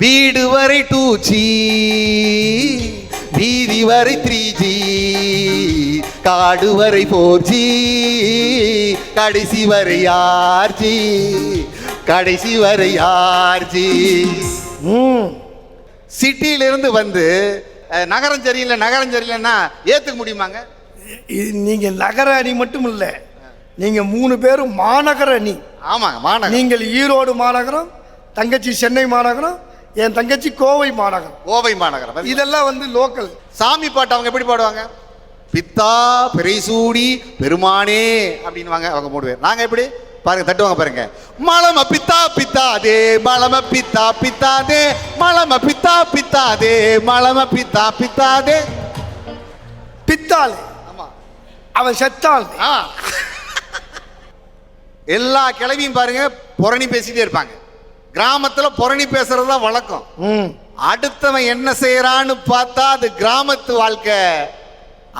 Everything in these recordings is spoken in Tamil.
வீடு வரை டூ ஜி வீதி வரை த்ரீ ஜி காடு வரை ஃபோர் ஜி கடைசி வரை ஆர் ஜி கடைசி வரை ஆர் ஜி சிட்டியிலிருந்து வந்து நகரம் சரியில்லை நகரம் சரியில்லைன்னா ஏத்துக்க முடியுமாங்க? இது நீங்க நகர அணி மட்டும் இல்ல. நீங்க மூணு பேரும் மாநகர அணி. ஆமாங்க மாநகரம். நீங்கள் ஈரோடு மாநகரம் தங்கச்சி சென்னை மாநகரம் என் தங்கச்சி கோவை மாநகரம். கோவை மாநகரம். இதெல்லாம் வந்து லோக்கல். சாமி பாட்டு அவங்க எப்படி பாடுவாங்க? பித்தா பிறைசூடி பெருமானே அப்படின்னுவாங்க அவங்க மூணு பேர். நாங்க எப்படி? பாருங்க தட்டுவாங்க பாருங்க. மலம பித்தா பித்தாதே மலம பித்தா பித்தாதே மலம பித்தா பித்தாதே மலம பித்தா பித்தாதே. பித்தாள். ஆமா. அவன் செத்தாள். எல்லா கிளவியும் பாருங்க புரணி பேசிட்டே இருப்பாங்க. கிராமத்துல புரணி பேசுறது தான் வழக்கம். ம். அடுத்தவன் என்ன செய்யறான்னு பார்த்தா அது கிராமத்து வாழ்க்கை.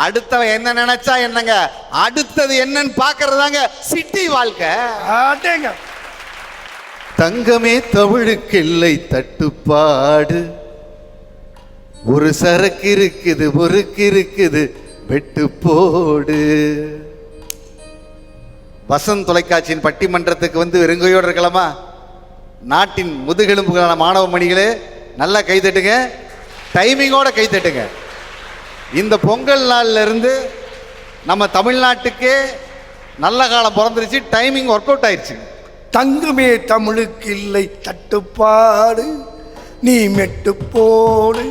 அடுத்தவன் என்ன நினைச்சா என்னங்க? அடுத்தது என்னன்னு பாக்குறதாங்க சிட்டி வாழ்க்கை. ஆட்டேங்க தங்கமே தமிழுக்கு இல்லை தட்டுப்பாடு. ஒரு சரக்கு இருக்குது ஒருக்கு இருக்குது வெட்டு போடு வசந்த் தொலைக்காட்சியின் பட்டிமன்றத்துக்கு வந்து வெறுங்கையோடு இருக்கலாமா? நாட்டின் முதுகெலும்புகளான மாணவ மணிகளே நல்லா கை தட்டுங்க. டைமிங்கோட கை தட்டுங்க. இந்த பொங்கல் நாள்ல இருந்து நம்ம தமிழ்நாட்டுக்கே நல்ல காலம் பிறந்துருச்சு டைமிங் ஒர்க் அவுட் ஆயிடுச்சு தங்கமே தமிழுக்கு இல்லை தட்டுப்பாடு. நீ மெட்டு போடு.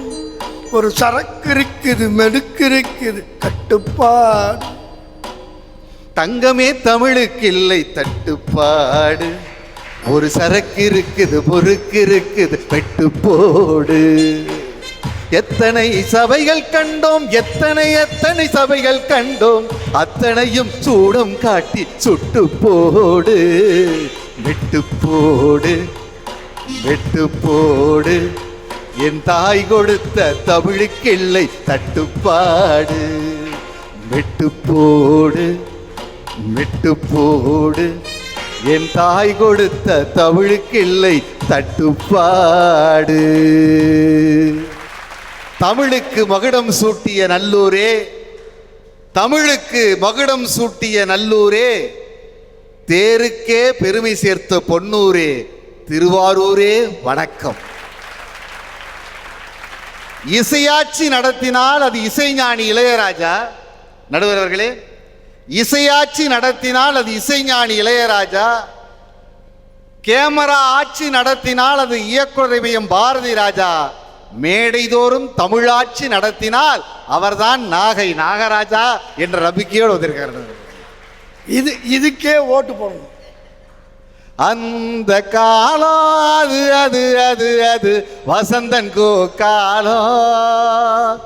ஒரு சரக்கு இருக்குது மெடுக்கு இருக்குது கட்டுப்பாடு. தங்கமே தமிழுக்கு இல்லை தட்டுப்பாடு. ஒரு சரக்கு இருக்குது முறுக்கு இருக்குது வெட்டு போடு. எத்தனை சபைகள் கண்டோம் எத்தனை எத்தனை சபைகள் கண்டோம் அத்தனையும் சூடம் காட்டி சுட்டு போடு. வெட்டு போடு வெட்டு போடு. என் தாய் கொடுத்த தமிழுக்கில்லை தட்டுப்பாடு. வெட்டு போடு வெட்டு போடு. என் தாய் கொடுத்த தமிழுக்கில்லை தட்டுப்பாடு. தமிழுக்கு மகுடம் சூட்டிய நல்லூரே தமிழுக்கு மகுடம் சூட்டிய நல்லூரே தேருக்கே பெருமை சேர்த்த பொன்னூரே திருவாரூரே வணக்கம். இசையாட்சி நடத்தினால் அது இசைஞானி இளையராஜா. நடுவர் அவர்களே இசையாட்சி நடத்தினால் அது இசைஞானி இளையராஜா. கேமரா ஆட்சி நடத்தினால் அது இயக்குநர் பாரதி ராஜா. மேடைதோறும் தமிழாட்சி நடத்தினால் அவர்தான் நாகை நாகராஜா என்ற நம்பிக்கையோடு வந்திருக்கிறார். இது இதுக்கே ஓட்டு போடணும். அந்த காலம் அது அது அது அது வசந்தன் கோ காலம்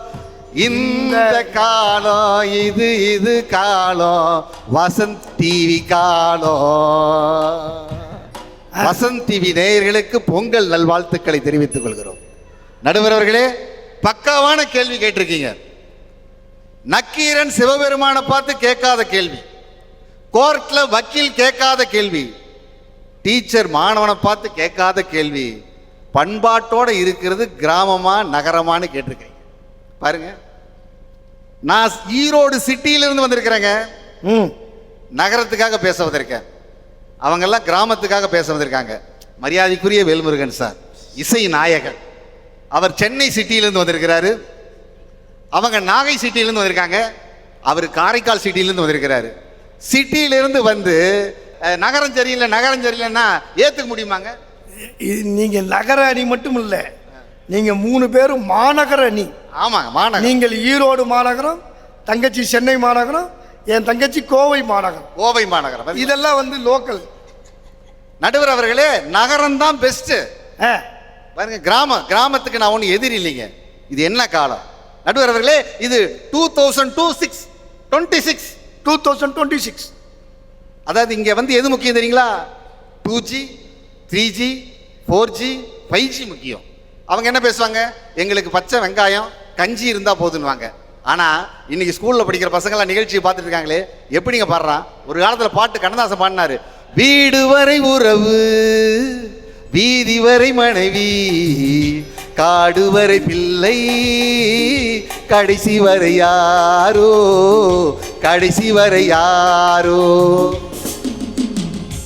இந்த காலம் இது இது காலம் வசந்த் டிவி காலம் வசந்த் டிவி நேயர்களுக்கு பொங்கல் நல்வாழ்த்துக்களை தெரிவித்துக் கொள்கிறோம். நடுவர் அவர்களே பக்காவான கேள்வி கேட்டிருக்கீங்க. நக்கீரன் சிவபெருமானை பார்த்து கேட்காத கேள்வி. கோர்ட்ல வக்கீல் கேட்காத கேள்வி. டீச்சர் மாணவனை பார்த்து கேட்காத கேள்வி. பண்பாட்டோட இருக்கிறது கிராமமா நகரமான்னு கேட்டிருக்கீங்க பாருங்க. நான் ஈரோடு சிட்டியிலிருந்து வந்திருக்கிறேங்க. ம். நகரத்துக்காக பேச வந்திருக்கேன். அவங்கெல்லாம் கிராமத்துக்காக பேச வந்திருக்காங்க. மரியாதைக்குரிய வேல்முருகன் சார் இசை நாயகன். அவர் சென்னை சிட்டியிலேருந்து வந்திருக்கிறாரு. அவங்க நாகை சிட்டியிலேருந்து வந்திருக்காங்க. அவர் காரைக்கால் சிட்டியிலேருந்து வந்திருக்கிறாரு. சிட்டியிலிருந்து வந்து நகரம் சரியில்லை நகரம் சரியில்லைன்னா ஏற்றுக்க முடியுமாங்க? இது நீங்க நகர அணி மட்டும் இல்ல நீங்க மூணு பேரும் மாநகர அணி ஆமாங்க மாநகரம். நீங்கள் ஈரோடு மாநகரம் தங்கச்சி சென்னை மாநகரம் என் தங்கச்சி கோவை மாநகரம். கோவை மாநகரம். இதெல்லாம் வந்து லோக்கல். நடுவர் அவர்களே நகரம் தான் பெஸ்ட்டு பாருங்க கிராமம் கிராமத்துக்கு நான் ஒன்றும் எதிரி இல்லைங்க. இது என்ன காலம்? நடுவர் அவர்களே இது two thousand two six twenty six two thousand twenty six அதாவது இங்கே வந்து எது முக்கியம் தெரியுங்களா? Two G three G four G five G முக்கியம். அவங்க என்ன பேசுவாங்க? எங்களுக்கு பச்சை வெங்காயம் கஞ்சி இருந்தால் போதுன்னுவாங்க. ஆனால் இன்னைக்கு ஸ்கூலில் படிக்கிற பசங்களாம் நிகழ்ச்சியை பார்த்துட்டு இருக்காங்களே எப்படிங்க பாடுறான் ஒரு காலத்தில் பாட்டு கண்ணதாசன் பாடினாரு. வீடு வரை உறவு வீதி வரை மனைவி காடு வரை பிள்ளை கடைசி வரை யாரோ கடைசி வரை யாரோ.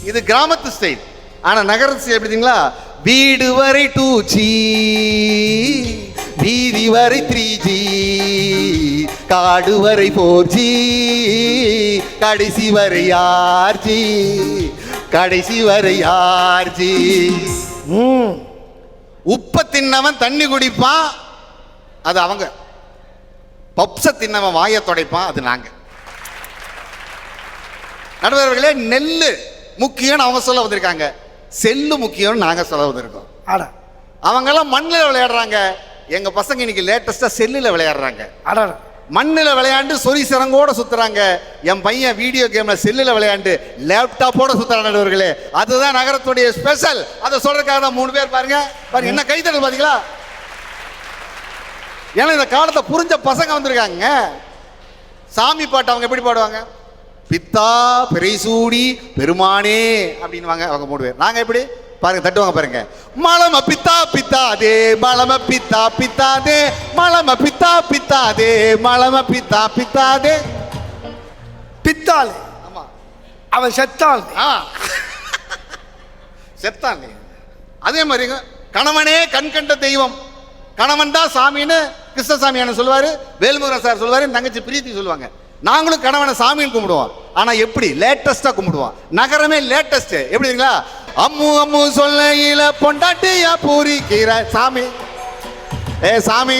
இது கிராமத்து ஸ்டைல் ஆனால் நகரத்து எப்படிங்களா வீடு வரை டூ ஜி வீதி வரை த்ரீ ஜி காடு வரை ஃபோர் ஜி கடைசி வரை யார் ஜி கடைசி வரை யார் ஜி உப்ப தின்னவன் தண்ணி குடிப்பான் அது அவங்க. பப்ஸ தின்னவன் வாயை துடைப்பான் அது நாங்க. நடுவர்களே நெல்லு முக்கியம்னு அவங்க சொல்ல வந்திருக்காங்க. செல்லு முக்கியம்னு நாங்க சொல்ல வந்திருக்கோம். அட. அவங்கெல்லாம் மண்ணில் விளையாடுறாங்க. எங்க பசங்க இன்னைக்கு லேட்டஸ்டா செல்லுல விளையாடுறாங்க. அட. மண்ணில் விளையாண்டு சொறி சிறங்கோட சுத்துறாங்க. என் பையன் வீடியோ கேம்ல செல்லுல விளையாண்டு லேப்டாப்போட சுத்துறான் நடுவர்களே அதுதான் நகரத்துடைய ஸ்பெஷல் அதை சொல்றதுக்காக தான் மூணு பேர் பாருங்க. பாருங்க என்ன கைத்தறல் பாத்தீங்களா? ஏன்னா இந்த காலத்தை புரிஞ்ச பசங்க வந்திருக்காங்க. சாமி பாட்டு அவங்க எப்படி பாடுவாங்க? பித்தா பிறைசூடி பெருமானே அப்படின்னுவாங்க அவங்க மூணு பேர். நாங்க எப்படி? பாருங்க தட்டுவாங்க பாருங்க. மலம பித்தா பித்தா தே மலம பித்தா பித்தா தே மலம பித்தா பித்தா தே மலம பித்தா பித்தா தே பித்தாள். ஆமா. அவன் செத்தாள். ஆ. செத்தான். அதே மாதிரிங்க கணவனே கண் கண்ட தெய்வம். கணவன் தான் சாமின்னு கிருஷ்ணசாமி அண்ணன் சொல்லுவாரு வேல்முருகன் சார் சொல்லுவாரு தங்கச்சி பிரீத்தி சொல்லுவாங்க. நாங்களும் கணவனை சாமின்னு கும்பிடுவோம். ஆனால் எப்படி? லேட்டஸ்ட்டாக கும்பிடுவோம் நகரமே லேட்டஸ்ட் எப்படிங்களா அம்மு அம்மு சொல்லையில பொண்டாட்டியா பூரிக்கிற சாமி. ஏ சாமி.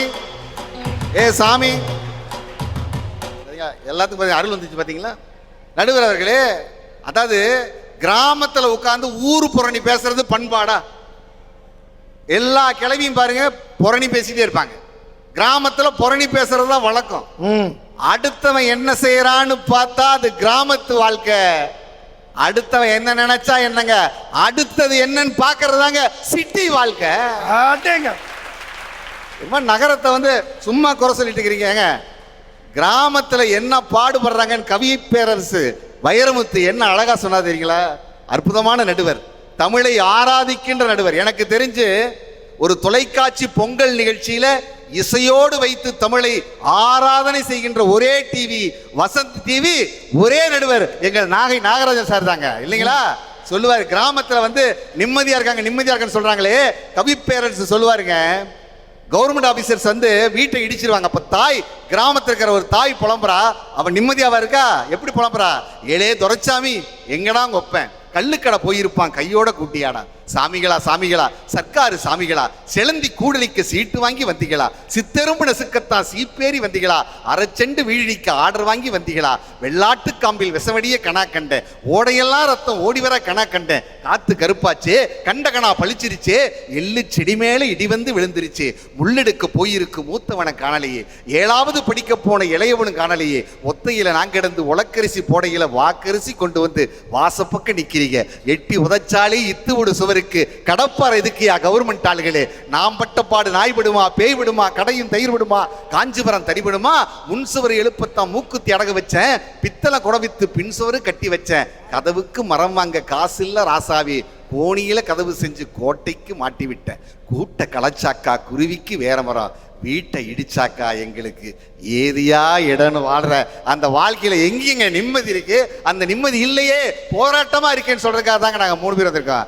ஏ சாமி. எல்லாத்துக்கும் பாத்தீங்க, அருள் வந்துச்சு பார்த்தீங்களா நடுவர் அவர்களே அதாவது கிராமத்தில் உட்காந்து ஊர் புரணி பேசுறது பண்பாடா? எல்லா கிளவியும் பாருங்க புரணி பேசிட்டே இருப்பாங்க. கிராமத்தில் புரணி பேசுறது தான் வழக்கம். ம். அடுத்தவன் என்ன செய்யறான்னு பார்த்தா அது கிராமத்து வாழ்க்கை. அடுத்தவன் என்ன நினைச்சா என்னங்க? அடுத்தது என்னன்னு பாக்குறதாங்க சிட்டி வாழ்க்கை. சும்மா நகரத்தை வந்து சும்மா குறை சொல்லிட்டு இருக்கிறீங்க. கிராமத்துல என்ன பாடுபடுறாங்கன்னு கவி பேரரசு வைரமுத்து என்ன அழகா சொன்னா தெரியுங்களா? அற்புதமான நடுவர். தமிழை ஆராதிக்கின்ற நடுவர். எனக்கு தெரிஞ்சு ஒரு தொலைக்காட்சி பொங்கல் நிகழ்ச்சியில இசையோடு வைத்து தமிழை ஆராதனை செய்கின்ற ஒரே டிவி வசந்த் டிவி ஒரே நடுவர் எங்கள் நாகை நாகராஜன் சார் தாங்க. இல்லைங்களா? சொல்லுவார் கிராமத்தில் வந்து நிம்மதியாக இருக்காங்க நிம்மதியாக இருக்கான்னு சொல்கிறாங்களே கவி பேரரசு சொல்லுவாருங்க கவர்மெண்ட் ஆபீசர்ஸ் வந்து வீட்டை இடிச்சிருவாங்க. அப்போ தாய் கிராமத்தில் இருக்கிற ஒரு தாய் புலம்புறா. அவன் நிம்மதியாவா இருக்கா? எப்படி புலம்புறா? ஏழே துரைச்சாமி எங்கடா வைப்பேன் கல்லுக்கடை போயிருப்பான் கையோட கூட்டியாடா. சாமிகளா சாமிகளா சர்க்காரு சாமிகளா செலந்தி கூடலிக்கு சீட்டு வாங்கி வந்தீங்களா சித்தெரும்பு நசுக்கத்தான் சீப்பேறி வந்தீங்களா அரைச்செண்டு வீழிக்க ஆர்டர் வாங்கி வந்தீங்களா வெள்ளாட்டு காம்பில் விசவடிய கணா கண்டேன் ஓடையெல்லாம் ரத்தம் ஓடி வர கணா கண்டேன் காத்து கருப்பாச்சே கண்ட கணா பளிச்சிருச்சே எள்ளு செடி மேல இடி வந்து விழுந்துருச்சு முள்ளெடுக்க போயிருக்கு மூத்தவனை காணலையே ஏழாவது படிக்க போன இளையவனும் காணலையே ஒத்தையில நான் கிடந்து உலக்கரிசி போடையில வாக்கரிசி கொண்டு வந்து வாசப்பக்க நிக்கிறீங்க எட்டி உதச்சாலே இத்து விடு சுவருக்கு கடப்பாறை இதுக்கியா கவர்மெண்ட் ஆளுகளே. நாம் பட்ட பாடு நாய் விடுமா பேய் விடுமா கடையும் தயிர் விடுமா காஞ்சிபுரம் தடி விடுமா? முன் சுவர் எழுப்பத்தான் மூக்குத்தி அடக வச்சேன். பித்தளை குடவித்து பின் சுவர் கட்டி வச்சேன். கதவுக்கு மரம் வாங்க காசு இல்ல ராசாவி. கோணியில கதவு செஞ்சு கோட்டைக்கு மாட்டி விட்டேன். கூட்ட களைச்சாக்கா குருவிக்கு வேற மரம். வீட்டை இடிச்சாக்கா எங்களுக்கு ஏரியா இடம்னு வாழ்ற. அந்த வாழ்க்கையில எங்கேங்க நிம்மதி இருக்கு? அந்த நிம்மதி இல்லையே. போராட்டமா இருக்கேன்னு சொல்றதுக்காக தாங்க நாங்க மூணு பேர் வந்திருக்கோம்.